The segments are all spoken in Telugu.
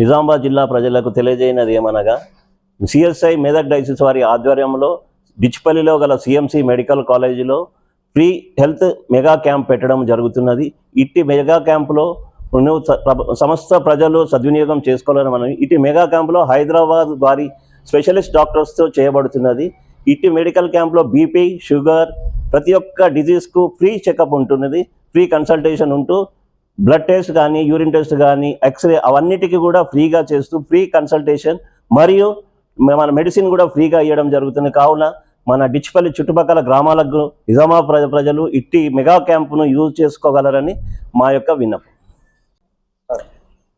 నిజామాబాద్ జిల్లా ప్రజలకు తెలియజేయనది ఏమనగా సిఎస్ఐ మెదక్ డైసిస్ వారి ఆధ్వర్యంలో డిచ్పల్లిలో గల సిఎంసి మెడికల్ కాలేజీలో ఫ్రీ హెల్త్ మెగా క్యాంప్ పెట్టడం జరుగుతున్నది. ఇట్టి మెగా క్యాంపులో నువ్వు సమస్త ప్రజలు సద్వినియోగం చేసుకోవాలని మనం ఇటు మెగా క్యాంపులో హైదరాబాద్ వారి స్పెషలిస్ట్ డాక్టర్స్తో చేయబడుతున్నది. ఇటు మెడికల్ క్యాంప్లో బీపీ షుగర్ ప్రతి ఒక్క డిజీజ్కు ఫ్రీ చెకప్ ఉంటున్నది. ఫ్రీ కన్సల్టేషన్ ఉంటూ బ్లడ్ టెస్ట్ కానీ యూరిన్ టెస్ట్ కానీ ఎక్స్రే అవన్నిటికీ కూడా ఫ్రీగా చేస్తూ ఫ్రీ కన్సల్టేషన్ మరియు మన మెడిసిన్ కూడా ఫ్రీగా ఇవ్వడం జరుగుతుంది. కావున మన డిచ్పల్లి చుట్టుపక్కల గ్రామాలకు నిజామా ప్రజ ప్రజలు ఇట్టి మెగా క్యాంపును యూజ్ చేసుకోగలరని మా యొక్క విన్నపం.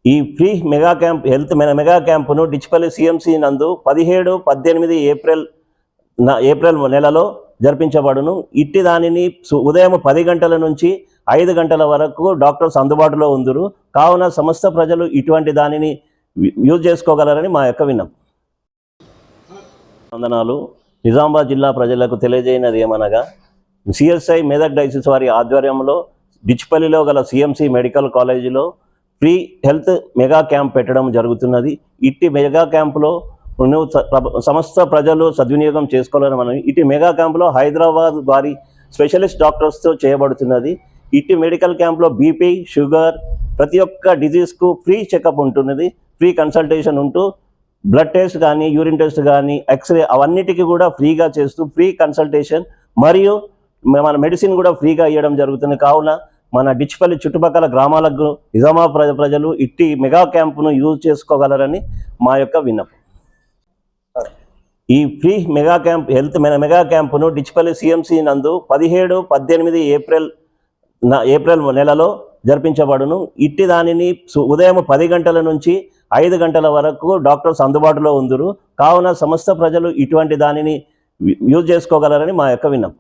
ఈ ఫ్రీ మెగా క్యాంప్ హెల్త్ మె- మెగా క్యాంపును డిచ్పల్లి సిఎంసి నందు పదిహేడు పద్దెనిమిది ఏప్రిల్ ఏప్రిల్ నెలలో జరిపించబడును. ఇట్టి దానిని సు- ఉదయం పది గంటల నుంచి ఐదు గంటల వరకు డాక్టర్స్ అందుబాటులో ఉందరు. కావున సమస్త ప్రజలు ఇటువంటి దానిని యూజ్ చేసుకోగలరని మా యొక్క విన్నాం వందనాలు. నిజామాబాద్ జిల్లా ప్రజలకు తెలియజేయనది ఏమనగా సిఎస్ఐ మెదక్ డైసిస్ వారి ఆధ్వర్యంలో డిచ్పల్లిలో గల సిఎంసి మెడికల్ కాలేజీలో ఫ్రీ హెల్త్ మెగా క్యాంప్ పెట్టడం జరుగుతున్నది. ఇట్టి మెగా క్యాంపులో నువ్వు సమస్త ప్రజలు సద్వినియోగం చేసుకోవాలని మనం ఇటు మెగా క్యాంపులో హైదరాబాద్ వారి స్పెషలిస్ట్ డాక్టర్స్తో చేయబడుతున్నది. ఇట్టి మెడికల్ క్యాంప్లో బీపీ షుగర్ ప్రతి ఒక్క డిజీజ్కు ఫ్రీ చెకప్ ఉంటున్నది. ఫ్రీ కన్సల్టేషన్ ఉంటూ బ్లడ్ టెస్ట్ కానీ యూరిన్ టెస్ట్ కానీ ఎక్స్రే అవన్నిటికీ కూడా ఫ్రీగా చేస్తూ ఫ్రీ కన్సల్టేషన్ మరియు మన మెడిసిన్ కూడా ఫ్రీగా ఇవ్వడం జరుగుతుంది. కావున మన డిచ్పల్లి చుట్టుపక్కల గ్రామాలకు నిజామా ప్రజ ప్రజలు ఇట్టి మెగా క్యాంపును యూజ్ చేసుకోగలరని మా యొక్క విన్నపం. ఈ free mega camp health mega క్యాంపును Dichpally CMC నందు పదిహేడు పద్దెనిమిది ఏప్రిల్ నా ఏప్రిల్ నెలలో జరిపించబడును. ఇట్టి దానిని సు- ఉదయం పది గంటల నుంచి ఐదు గంటల వరకు డాక్టర్స్ అందుబాటులో ఉందరు. కావున సమస్త ప్రజలు ఇటువంటి దానిని యూజ్ చేసుకోగలరని మా యొక్క విన్నపం.